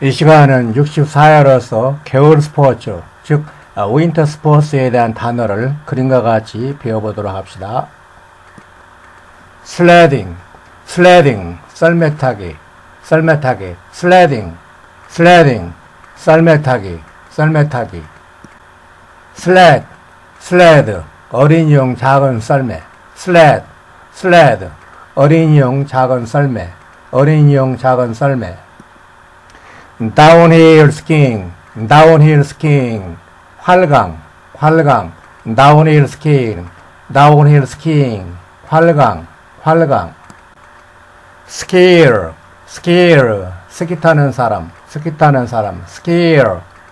이 시간은 64회로서 겨울 스포츠, 즉 아, 윈터 스포츠에 대한 단어를 그림과 같이 배워보도록 합시다. 슬레딩, 슬레딩, 썰매 타기, 썰매 타기, 슬레딩, 슬레딩, 썰매 타기, 썰매 타기. 슬레드, 슬레드, 어린이용 작은 썰매, 슬레드, 슬레드, 어린이용 작은 썰매, 어린이용 작은 썰매. 다운힐 스킹, 다운힐 스킹, 활강, 활강, 다운힐 스킹, 다운힐 스킹, 활강, 활강. 스킬, 스킬, 스키 타는 사람, 스키 타는 사람, 스킬,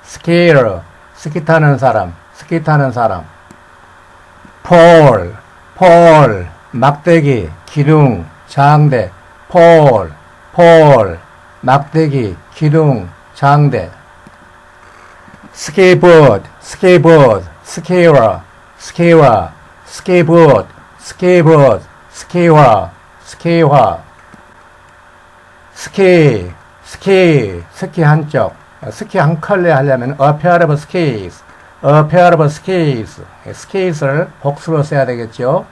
스킬, 스키 타는 사람, 스키 타는 사람. 폴, 폴, 막대기, 기둥, 장대, 폴, 폴, 막대기, 기둥, 장대. 스케이보드, 스케이보드, 스케이와, 스케이와, 스케이보드, 스케이보드, 스케이와, 스케이와. 스키, 스키, 스키 한쪽, 스키 한 컬레 하려면 a pair of skis, a pair of skis, skis를 복수로 써야 되겠죠.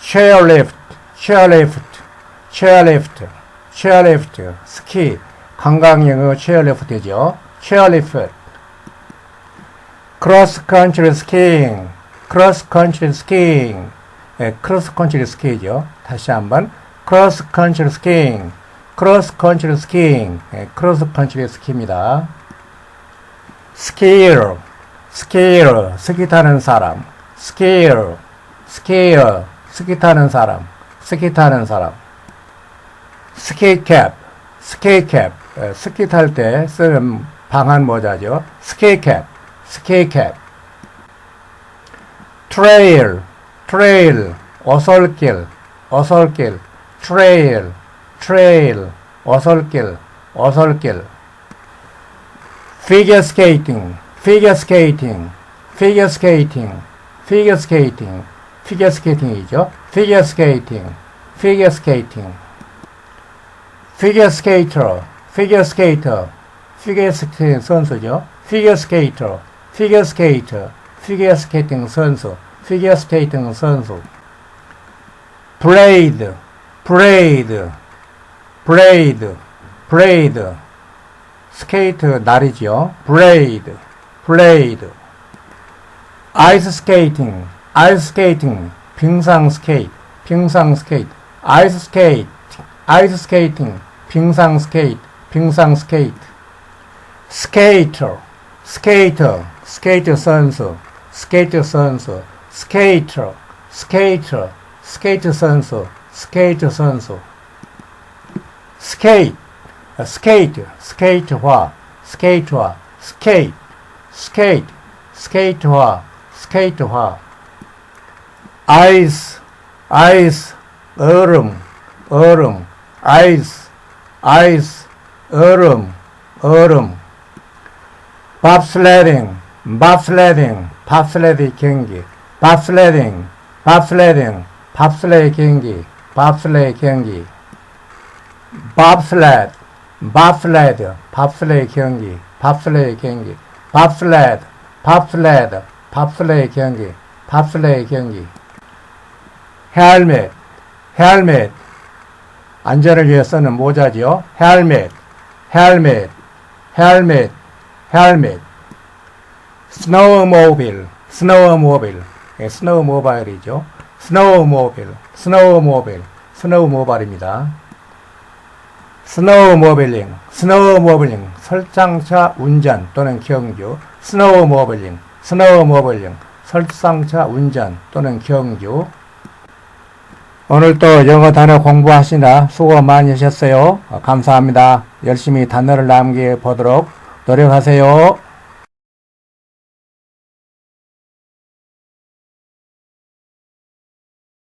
chairlift, chairlift, chairlift, chairlift, 스키, 관광 영어 chairlift죠. chairlift. cross country skiing, cross country skiing, 예, cross country 스키죠. 다시 한번 cross country skiing, cross country skiing, 예, cross country 스키입니다. skill, skill, 스키 타는 사람, skill, skill, 스키 타는 사람, 스키 타는 사람. 스키 캡, 스키 캡, 예, 스키 탈 때 쓰는 방한 모자죠. 스키 캡, 스키 캡. 트레일, 트레일, 어설길, 어설길, 트레일, 트레일, 어설길, 어설길. 피겨 스케이팅, 피겨 스케이팅, 피겨 스케이팅, 피겨 스케이팅, 피겨 스케이팅이죠. 피겨 스케이팅, 피겨 스케이팅. 피겨 스케이터, 피겨 스케이터, 피겨 스케이팅 선수죠. 피겨 스케이터, 피겨 스케이터, 피겨 스케이팅 선수, 피겨 스케이팅 선수. 브레이드, 브레이드, 브레이드, 브레이드. 스케이트 날이죠. 브레이드, 브레이드. 아이스 스케이팅, 아이스 스케이팅, 빙상 스케이트, 빙상 스케이트, 아이스 스케이트, 아이스 스케이팅, 빙상 스케이트, 빙상 스케이트. 스케이터, 스케이터, 스케이트 선수, 스케이트 선수, 스케이터, 스케이터, 스케이트 선수, 스케이트 선수. 스케이트, 스케이트, 스케이트화, 스케이트화, 스케이트, 스케이트, 스케이트화, 스케이트화. 아이스, 아이스, 얼음, 얼음, 아이스, 아이스, 얼음, 얼음. 밥슬레딩, 밥슬레딩, 밥슬레딩 경기, 밥슬레딩, 밥슬레딩, 밥슬레이 경기, 밥슬레이 경기. 밥슬레드, 밥슬레드, 밥슬레이 경기, 밥슬레이 경기, 밥슬레드, 밥슬레드, 밥슬레이 경기, 밥슬레이 경기. 헬멧, 헬멧, 안전을 위해 쓰는 모자지요. 헬멧, 헬멧, 헬멧, 헬멧. 스노우모빌, 스노우모빌, 예, 스노우모바일이죠. 스노우모빌, 스노우모빌, 스노우모바일입니다. 스노우모빌링, 스노우모빌링, 설상차 운전 또는 경주, 스노우모빌링, 스노우모빌링, 설상차 운전 또는 경주. 오늘도 영어 단어 공부하시나 수고. 어, 감사합니다. 열심히 단어를 남겨 보도록 노력하세요.